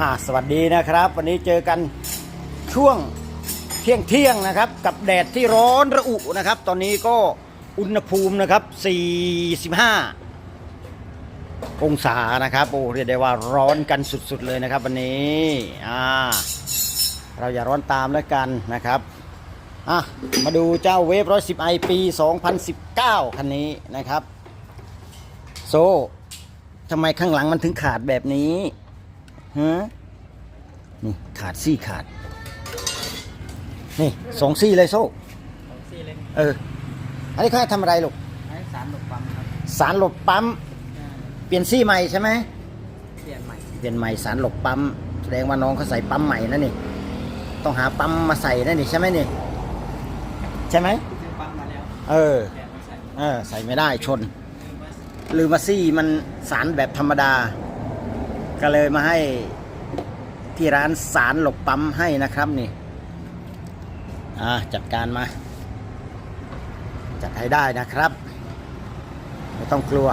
อ่าสวัสดีนะครับ วันนี้เจอกันช่วงเที่ยงเที่ยงนะครับ กับแดดที่ร้อนระอุนะครับ ตอนนี้ก็อุณหภูมินะครับ 45 องศานะครับโอ้เรียกได้ว่าร้อนกันสุดๆเลยนะครับ วันนี้อ่าเราอย่าร้อนตามแล้วกันนะครับอะมาดูเจ้าเวฟ110ไอปี 2019 คันนี้นะครับ โซ่ทำไมข้างหลังมันถึงขาดแบบนี้ ฮะนี่ขาดซี่ขาด นี่สองซี่เลยโซ่ของซีเล็กเออ อันนี้เขาให้ทำอะไรลูกให้สารหลบปั๊มครับสารหลบปั๊มเปลี่ยนซี่ใหม่ใช่ไหมเปลี่ยนใหม่เปลี่ยนใหม่สารหลบปั๊ม แสดงว่าน้องเขาใส่ปั๊มใหม่นะนี่ ต้องหาปั๊มมาใส่นะนี่ใช่ไหมนี่ ใช่ไหม ซื้อปั๊มมาแล้วเออ แกะมาใส่เออ ใส่ไม่ได้ชนคือว่าลืมมาซี่มันสารแบบธรรมดา ก็เลยมาให้ที่ร้านสารหลบปั๊มให้นะครับนี่อ่าจัดการมา จัดให้ได้นะครับ ไม่ต้องกลัว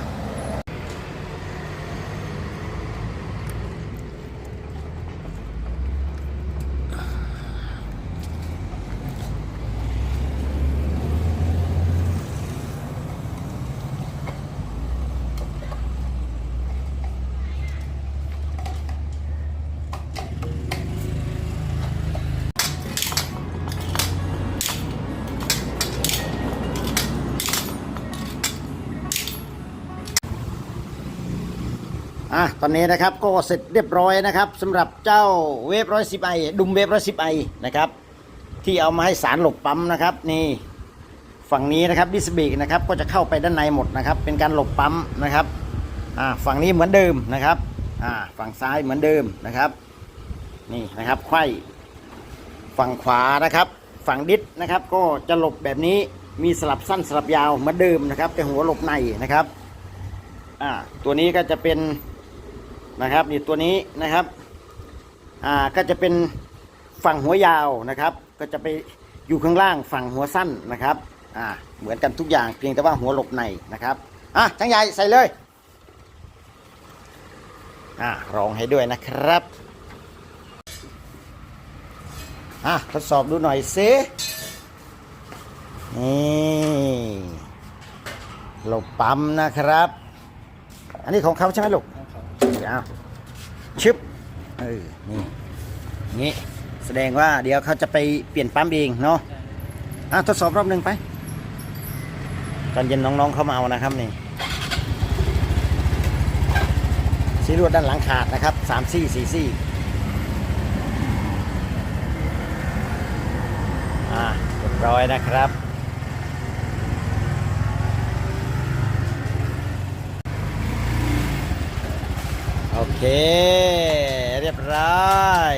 อะตอนนี้นะครับก็เสร็จเรียบร้อยนะครับสำหรับเจ้าเวฟร้อยสิบไอดุมเวฟร้อยสิบไอนะครับ ที่เอามาให้สารหลบปั๊มนะครับ นี่ฝั่งนี้นะครับดิสเบรกนะครับก็จะเข้าไปด้านในหมดนะครับ เป็นการหลบปั๊มนะครับอ่าฝั่งนี้เหมือนเดิมนะครับอ่าฝั่งซ้ายเหมือนเดิมนะครับ นี่นะครับไขว้ฝั่งขวานะครับ ฝั่งดิสนะครับ ก็จะหลบแบบนี้มีสลับสั้นสลับยาวเหมือนเดิมนะครับ แต่หัวหลบในนะครับอ่าตัวนี้ก็จะเป็น นะครับนี่ตัวนี้นะครับอ่าก็จะเป็นฝั่งหัวยาวนะครับ ก็จะไปอยู่ข้างล่างฝั่งหัวสั้นนะครับอ่าเหมือนกันทุกอย่างเพียงแต่ว่าหัวหลบในนะครับอะช่างใหญ่ใส่เลยอ่ารองให้ด้วยนะครับอะทดสอบดูหน่อยสินี่หลบปั๊มนะครับ อันนี้ของเขาใช่ไหมลูก องเขาเอาชึบเออนี่นี่แสดงว่าเดี๋ยวเขาจะไปเปลี่ยนปั๊มเองเนาะอะทดสอบรอบหนึ่งไป ตอนเย็นน้องๆเข้ามาเอานะครับนี่ซีรวดด้านหลังขาดนะครับสามซี่สี่ซี่อ่าเรียบร้อยนะครับ โอเค เรียบร้อย